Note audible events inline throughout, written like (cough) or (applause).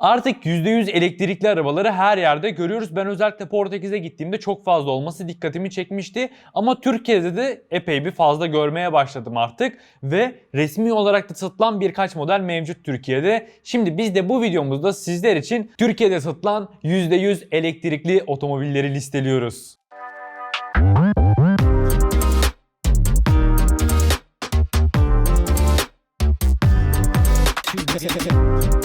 Artık %100 elektrikli arabaları her yerde görüyoruz. Ben özellikle Portekiz'e gittiğimde çok fazla olması dikkatimi çekmişti. Ama Türkiye'de de epey bir fazla görmeye başladım artık. Ve resmi olarak da satılan birkaç model mevcut Türkiye'de. Şimdi biz de bu videomuzda sizler için Türkiye'de satılan %100 elektrikli otomobilleri listeliyoruz. (laughs)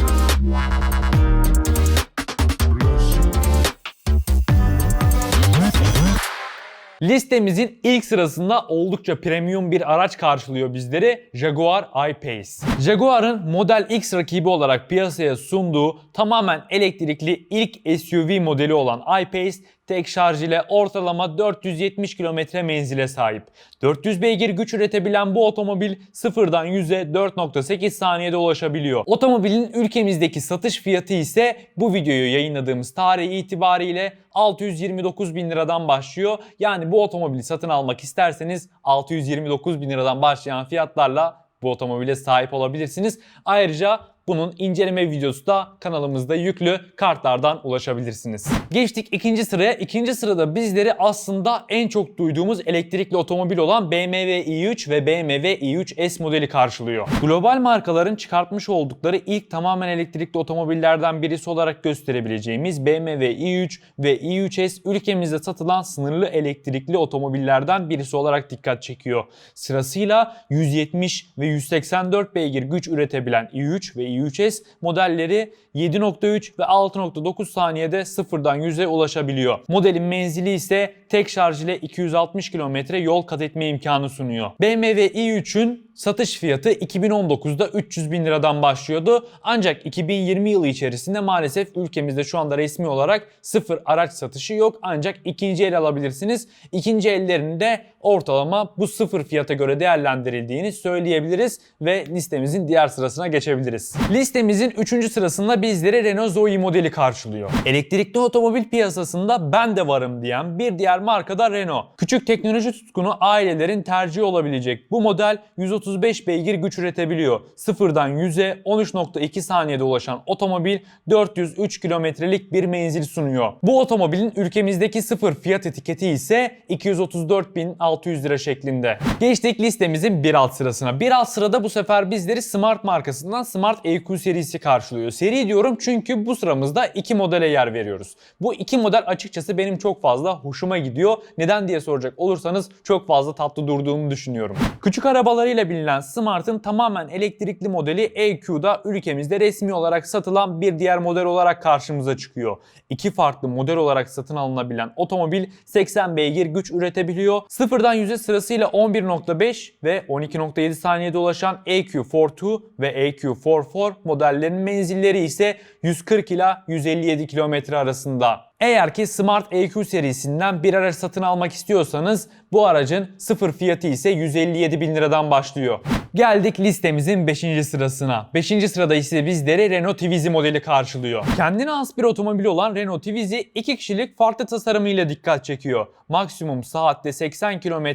Listemizin ilk sırasında oldukça premium bir araç karşılıyor bizleri Jaguar I-Pace. Jaguar'ın Model X rakibi olarak piyasaya sunduğu tamamen elektrikli ilk SUV modeli olan I-Pace tek şarj ile ortalama 470 km menzile sahip. 400 beygir güç üretebilen bu otomobil sıfırdan 100'e 4.8 saniyede ulaşabiliyor. Otomobilin ülkemizdeki satış fiyatı ise bu videoyu yayınladığımız tarih itibariyle 629 bin liradan başlıyor. Yani bu otomobili satın almak isterseniz 629 bin liradan başlayan fiyatlarla bu otomobile sahip olabilirsiniz. Ayrıca bunun inceleme videosu da kanalımızda yüklü kartlardan ulaşabilirsiniz. Geçtik ikinci sıraya. İkinci sırada bizleri aslında en çok duyduğumuz elektrikli otomobil olan BMW i3 ve BMW i3 S modeli karşılıyor. Global markaların çıkartmış oldukları ilk tamamen elektrikli otomobillerden birisi olarak gösterebileceğimiz BMW i3 ve i3S ülkemizde satılan sınırlı elektrikli otomobillerden birisi olarak dikkat çekiyor. Sırasıyla 170 ve 184 beygir güç üretebilen i3 ve i3S modelleri 7.3 ve 6.9 saniyede sıfırdan 100'e ulaşabiliyor. Modelin menzili ise tek şarj ile 260 km yol kat etme imkanı sunuyor. BMW i3'ün satış fiyatı 2019'da 300 bin liradan başlıyordu. Ancak 2020 yılı içerisinde maalesef ülkemizde şu anda resmi olarak sıfır araç satışı yok. Ancak ikinci el alabilirsiniz. İkinci ellerini de ortalama bu sıfır fiyata göre değerlendirildiğini söyleyebiliriz ve listemizin diğer sırasına geçebiliriz. Listemizin 3. sırasında bizleri Renault Zoe modeli karşılıyor. Elektrikli otomobil piyasasında ben de varım diyen bir diğer marka da Renault. Küçük teknoloji tutkunu ailelerin tercihi olabilecek bu model 135 beygir güç üretebiliyor. Sıfırdan 100'e 13.2 saniyede ulaşan otomobil 403 kilometrelik bir menzil sunuyor. Bu otomobilin ülkemizdeki sıfır fiyat etiketi ise 234.600 lira şeklinde. Geçtik listemizin bir alt sırasına. Bir alt sırada bu sefer bizleri Smart markasından Smart EQ serisi karşılıyor. Seri diyorum çünkü bu sıramızda iki modele yer veriyoruz. Bu iki model açıkçası benim çok fazla hoşuma gidiyor. Neden diye soracak olursanız çok fazla tatlı durduğunu düşünüyorum. Küçük arabalarıyla bilinen Smart'ın tamamen elektrikli modeli EQ'da ülkemizde resmi olarak satılan bir diğer model olarak karşımıza çıkıyor. İki farklı model olarak satın alınabilen otomobil 80 beygir güç üretebiliyor. Sıfırdan 100'e sırasıyla 11.5 ve 12.7 saniyede ulaşan EQ42 ve EQ44 modellerinin menzilleri ise 140 ila 157 km arasında. Eğer ki Smart EQ serisinden bir araç satın almak istiyorsanız bu aracın sıfır fiyatı ise 157 bin liradan başlıyor. Geldik listemizin 5. sırasına. 5. sırada ise bizleri Renault Twizy modeli karşılıyor. Kendine has bir otomobil olan Renault Twizy 2 kişilik farklı tasarımıyla dikkat çekiyor. Maksimum saatte 80 km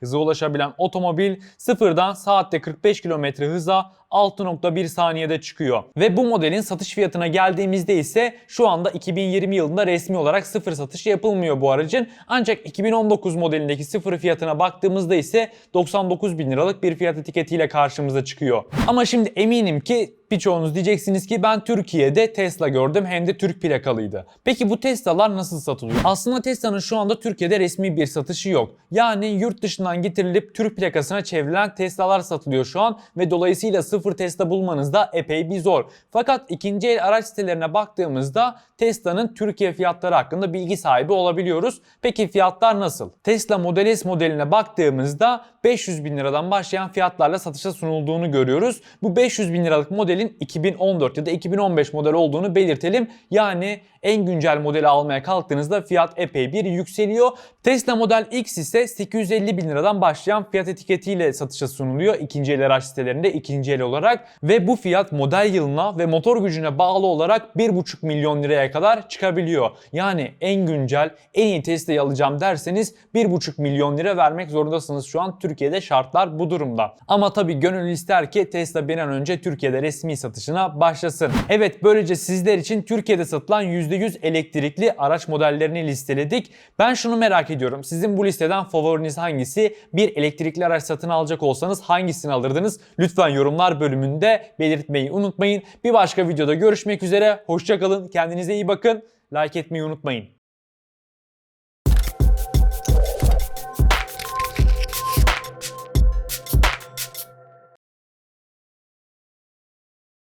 hıza ulaşabilen otomobil sıfırdan saatte 45 km hıza 6.1 saniyede çıkıyor. Ve bu modelin satış fiyatına geldiğimizde ise şu anda 2020 yılında resmi olarak sıfır satış yapılmıyor bu aracın. Ancak 2019 modelindeki sıfır fiyatına baktığımızda ise 99 bin liralık bir fiyat etiketiyle karşımıza çıkıyor. Ama şimdi eminim ki birçoğunuz diyeceksiniz ki ben Türkiye'de Tesla gördüm hem de Türk plakalıydı. Peki bu Tesla'lar nasıl satılıyor? Aslında Tesla'nın şu anda Türkiye'de resmi bir satışı yok. Yani yurt dışından getirilip Türk plakasına çevrilen Tesla'lar satılıyor şu an ve dolayısıyla sıfır Tesla bulmanız da epey bir zor. Fakat ikinci el araç sitelerine baktığımızda Tesla'nın Türkiye fiyatları hakkında bilgi sahibi olabiliyoruz. Peki fiyatlar nasıl? Tesla Model S modeline baktığımızda 500 bin liradan başlayan fiyatlarla satışa sunulduğunu görüyoruz. Bu 500 bin liralık modelin 2014 ya da 2015 model olduğunu belirtelim. Yani en güncel modeli almaya kalktığınızda fiyat epey bir yükseliyor. Tesla Model X ise 850 bin liradan başlayan fiyat etiketiyle satışa sunuluyor ikinci el araç sitelerinde ikinci el olarak ve bu fiyat model yılına ve motor gücüne bağlı olarak 1,5 milyon liraya kadar çıkabiliyor. Yani en güncel en iyi Tesla'yı alacağım derseniz 1,5 milyon lira vermek zorundasınız şu an Türkiye'de şartlar bu durumda. Ama tabii gönül ister ki Tesla bir an önce Türkiye'de resmi resmi satışına başlasın. Evet böylece sizler için Türkiye'de satılan %100 elektrikli araç modellerini listeledik. Ben şunu merak ediyorum. Sizin bu listeden favoriniz hangisi? Bir elektrikli araç satın alacak olsanız hangisini alırdınız? Lütfen yorumlar bölümünde belirtmeyi unutmayın. Bir başka videoda görüşmek üzere. Hoşçakalın. Kendinize iyi bakın. Like etmeyi unutmayın.